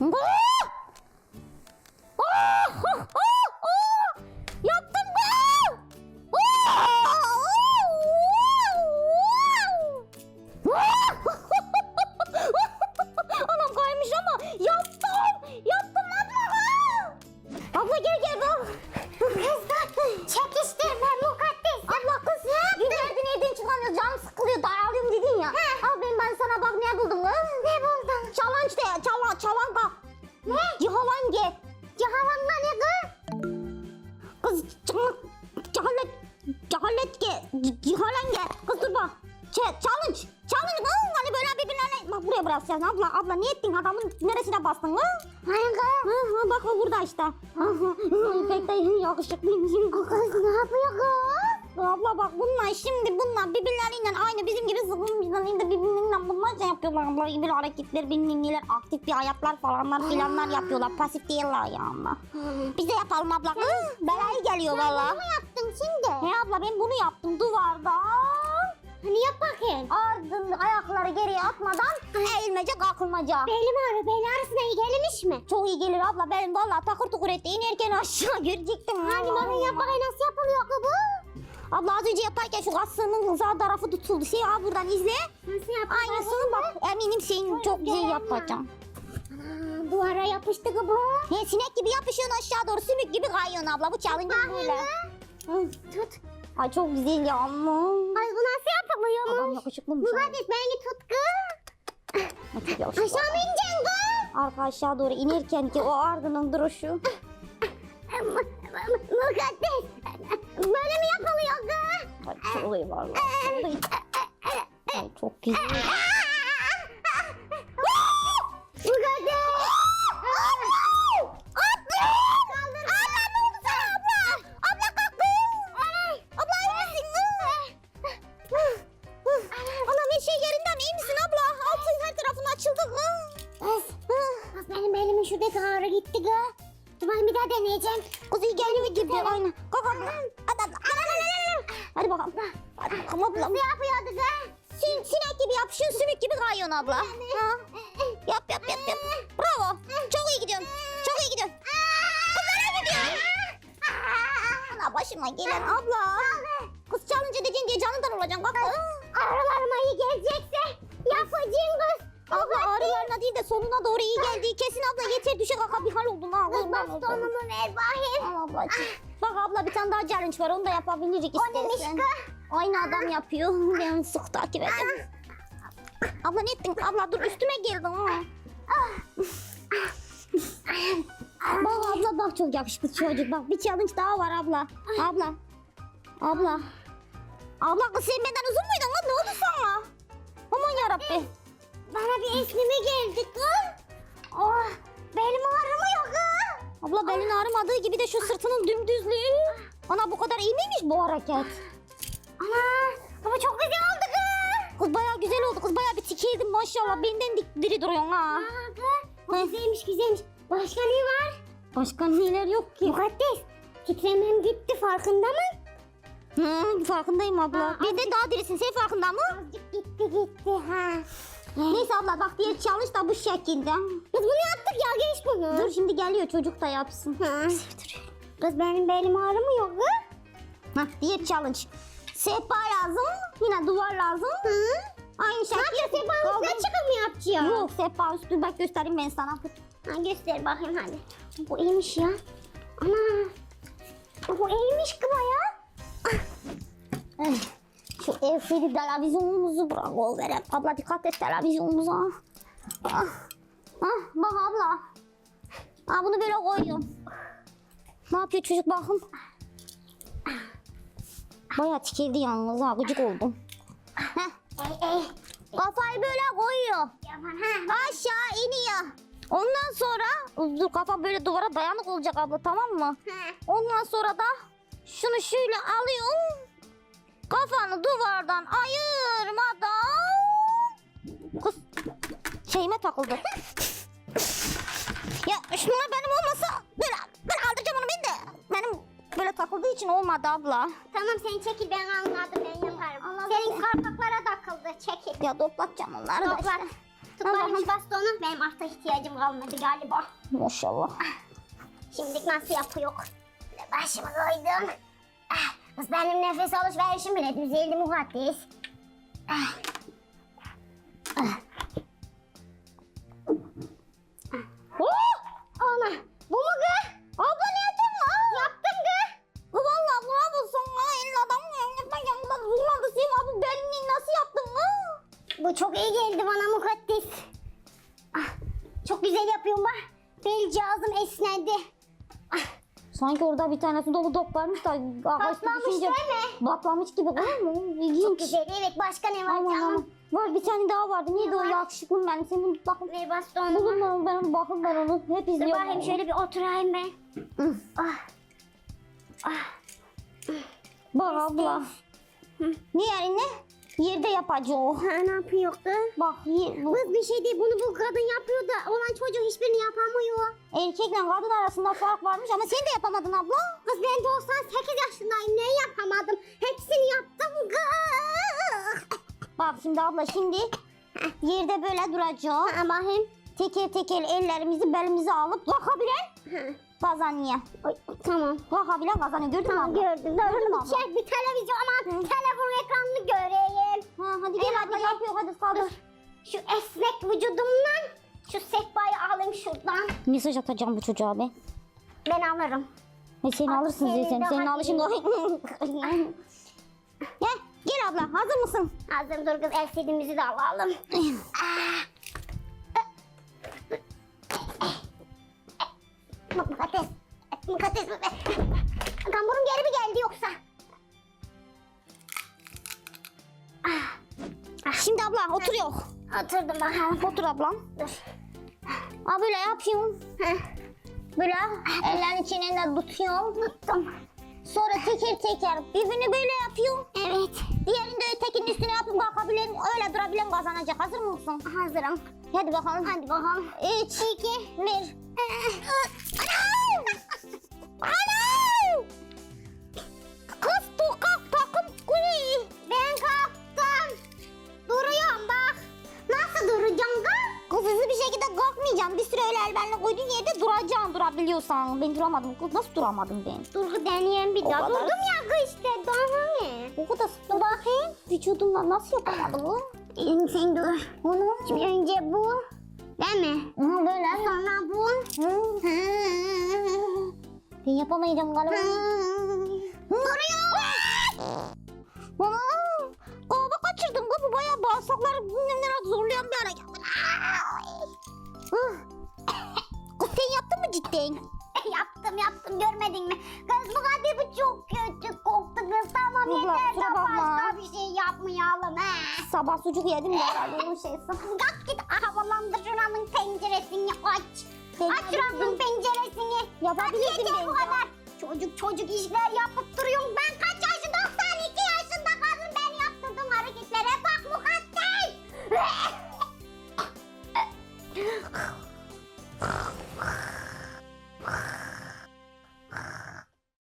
Yaptım! Aa! Anam kaymış ama yaptım! Yaptım abla! Abla gel gel bak. Çekiştirme mukaddes. Abla kız ne yaptın? Evden çıkamıyoruz canım sıkılıyor daralıyım dedin ya. Al ben ben sana bak ne buldum kız. Ne buldun? Challenge de çalan çalanga. Ne? Cihalange. Cihalanla ne kız? Kız cehalet cehalet ge cihalange. Kız dur bak. Ç challenge. Challenge kız. Hani böyle birbirlerine bak buraya bırak sen abla abla ne ettin adamın neresine bastın kız? Hani kız? Hı hı bak o burada işte. Pek de yakışıklıymış. Kız ne yapıyor kız? Abla bak bunlar şimdi bunlar birbirleriyle aynı bizim gibi sıkılmışlar. Şimdi birbirleriyle bunlar şey yapıyorlar abla gibi hareketler birbirleriyle aktif bir hayatlar falanlar filanlar yapıyorlar. Pasif değiller ya ama. Biz de yapalım abla. Hı, Belayı geliyor valla. Ne yaptın şimdi? He abla ben bunu yaptım duvarda. Hani yap bakayım. Ardın ayakları geriye atmadan eğilmece kalkılmaca. Belim ağrı, bel ağrısına iyi gelmiş mi? Çok iyi gelir abla ben valla takır tukur etti inerken aşağı görecektim. Hani bana yap bakayım nasıl yapılıyor bu? Abla az önce yaparken şu kasığının sağ tarafı tutuldu. Şey al buradan izle. Nasıl yapılıyor? Aynısını bak eminim senin çok güzel yapacağım. Duvara yapıştı bu. He sinek gibi yapışıyorsun aşağı doğru sümük gibi kayıyorsun abla bu challenge böyle. Hı. Tut. Ay çok güzel ya ama. Ay bu nasıl Adam yapılıyormuş? yakışıklıymış. ama. Mukaddes beni tut kız. Ay, Çok yakışıklı. Aşağı mı ineceksin kız? Arka aşağı doğru inerken ki o ardının duruşu. şuradaki ağrı gitti kız. Dur ben bir daha deneyeceğim. Kız iyi geldi mi gibi aynen. Kalk abla. Hadi abla. Hadi bakalım. Hadi bakalım abla. Nasıl yapıyordu kız? Sin, sinek gibi yapışıyorsun sümük gibi kayıyorsun abla. Ha. Yap yap yap yap. Bravo. Çok iyi gidiyorsun. Çok iyi gidiyorsun. Nereye gidiyorsun? Ana başıma gelen abla. Kız challenge edeceksin diye canından olacaksın. Kalk. Ağrılarıma iyi gelecekse yapacağım kız. Abla ağrılarına değil de sonuna doğru iyi geldi. Kesin abla yeter düşe kalka bir hal oldun ha. Bastonumu ver bakayım. Al ablacığım. Bak abla bir tane daha challenge var onu da yapabiliriz O istersen. kız? Aynı adam yapıyor. Ben sık takip edeyim. abla ne ettin? Abla dur üstüme geldin ha. bak abla bak çok yakışıklı çocuk. Bak bir challenge daha var abla. Abla. Abla. Abla kız sen benden uzun muydun lan? Ne oldu sana? Aman yarabbi. Bana bir esneme geldi kız. Oh belim ağrımıyor kız. Abla belin ağrımadığı gibi de şu sırtının dümdüzlüğü. Ana bu kadar iyi miymiş bu hareket? Ana ama çok güzel oldu kız. Kız bayağı güzel oldu. Kız bayağı bir tikildin maşallah. Benden dik diri duruyorsun ha. Aa kız bu güzelmiş güzelmiş. Başka ne var? Başka neler yok ki? Mukaddes titremem gitti farkında mı? Hı, farkındayım abla. Ha, Benden daha dirisin. Sen farkında mı? Azıcık gitti gitti ha. Neyse abla bak diğer challenge da bu şekilde. Biz bunu yaptık ya geç bunu. Dur şimdi geliyor çocuk da yapsın. Ha. Kız benim belim ağrımıyor kız. Hah diğer challenge. Sehpa lazım. Yine duvar lazım. Hı? Aynı şekilde. Sadece sefanın üstüne çıkıp mı yapacağım? Yok sehpa üstü bak göstereyim ben sana. Ha, göster bakayım hadi. Bu iyiymiş ya. Ana. Bu iyiymiş ki baya. Eh, Şu LCD televizyonumuzu bırak o verem. Abla dikkat et televizyonumuza. Ah, ah, bak abla. Ah, bunu böyle koyuyorum. Ne yapıyor çocuk bakın. Bayağı tikildi yalnız ha gıcık oldum. Heh, kafayı böyle koyuyor. Aşağı iniyor. Ondan sonra dur kafa böyle duvara dayanık olacak abla tamam mı? Ondan sonra da şunu şöyle alıyorum. Kafanı duvardan ayırmadan Kız şeyime takıldı. ya şunlar benim olmasa böyle, böyle aldıracağım onu ben de. Benim böyle takıldığı için olmadı abla. Tamam sen çekil ben anladım ben yaparım. Senin karpaklara takıldı çekil. Ya toplatacağım onları da Toplat. işte. Tut Allah'ım. bakayım şu bastonu. Benim artık ihtiyacım kalmadı galiba. Maşallah. Şimdi nasıl yapıyor? Başımı koydum. Ah, Kız benim nefes alışverişim bile düzeldi mukaddes. Ah. Ah. Oh! Ana bu mu kız? Abla ne yaptın lan? Yaptım kız. Kız valla ne yapıyorsun lan? Elin adam yapma yanımda durmadı. Sen abi benimle nasıl yaptın lan? Bu çok iyi geldi bana mukaddes. Ah, çok güzel yapıyorum bak. Bel cihazım esnedi. Sanki orada bir tanesi dolu top varmış da ağaçta düşünce değil mi? Patlamış gibi değil mi? İlginç. Çok güzel evet başka ne var Aman canım? aman. Var bir tane daha vardı. Neydi o yakışıklı ben? Sen bunu bakın. Ver bastonumu. Bulun ben, ben onu bakın ben onu. Hep Dur izliyorum. bakayım şöyle bir oturayım ben. Hı. Ah. Bak abla. Ne yani ne? Yerde yapacağım. Ha, ne yapıyor kız? Bak bu Kız bir şey değil bunu bu kadın yapıyor da olan çocuk hiçbirini yapamıyor. erkekle kadın arasında fark varmış ama sen de yapamadın abla. Kız ben 98 yaşındayım ne yapamadım? Hepsini yaptım kız. Bak şimdi abla şimdi yerde böyle duracağım. Ha, bakayım. Teker teker ellerimizi belimize alıp kalkabilen Ha, kazanıyor. Ay, tamam. Kalkabilen kazanıyor gördün mü Tamam abla? gördüm. Mü bir abla? çek bir televizyon aman telefon ekranını göreyim. Ha, hadi kaldır. Şu esnek vücudumdan şu sekbayı alayım şuradan. Mesaj atacağım bu çocuğa be. Ben alırım. E sen Hadi alırsın seni zaten. Senin alışın da. gel, gel abla hazır mısın? Hazır dur kız LCD'mizi de alalım. Mukaddes. Mukaddes. Kamburum geri mi geldi yoksa? Şimdi abla oturuyor. Oturdum bakalım. Otur ablam. Dur. Ha böyle yapıyorum. Heh, Böyle ellerin içine tutuyorum. Tuttum. Sonra teker teker birbirini böyle yapıyorum. Evet. Diğerini de ötekinin üstüne yapıp kalkabilen, öyle durabilen kazanacak. Hazır mısın? Hazırım. Hadi bakalım. Hadi bakalım. Üç, iki, bir. Anam! Anam! Hızlı bir şekilde kalkmayacağım. Bir süre öyle elbenle koyduğun yerde duracaksın durabiliyorsan. Ben duramadım. Nasıl duramadım ben? Dur kız deneyeyim bir O daha. kadar. Durdum ya işte. Daha ne? O kadar dur bakayım. Vücudumla nasıl yapamadım? Elim sen dur. Onu. Şimdi önce bu. Değil mi? Aha böyle. Sonra bu. Ben yapamayacağım galiba. Mı cidden? yaptım yaptım görmedin mi? Kız bu kadar bu çok kötü koktu kız. Tamam Abla, yeter kusura daha bakma. başka bir şey yapmayalım he. Sabah sucuk yedim de herhalde o şeyse. Kalk git havalandır şuranın penceresini aç. Ben aç şuranın penceresini. Yapabilirdim Yeter bu ben. kadar. Çocuk çocuk işler yapıp duruyorum.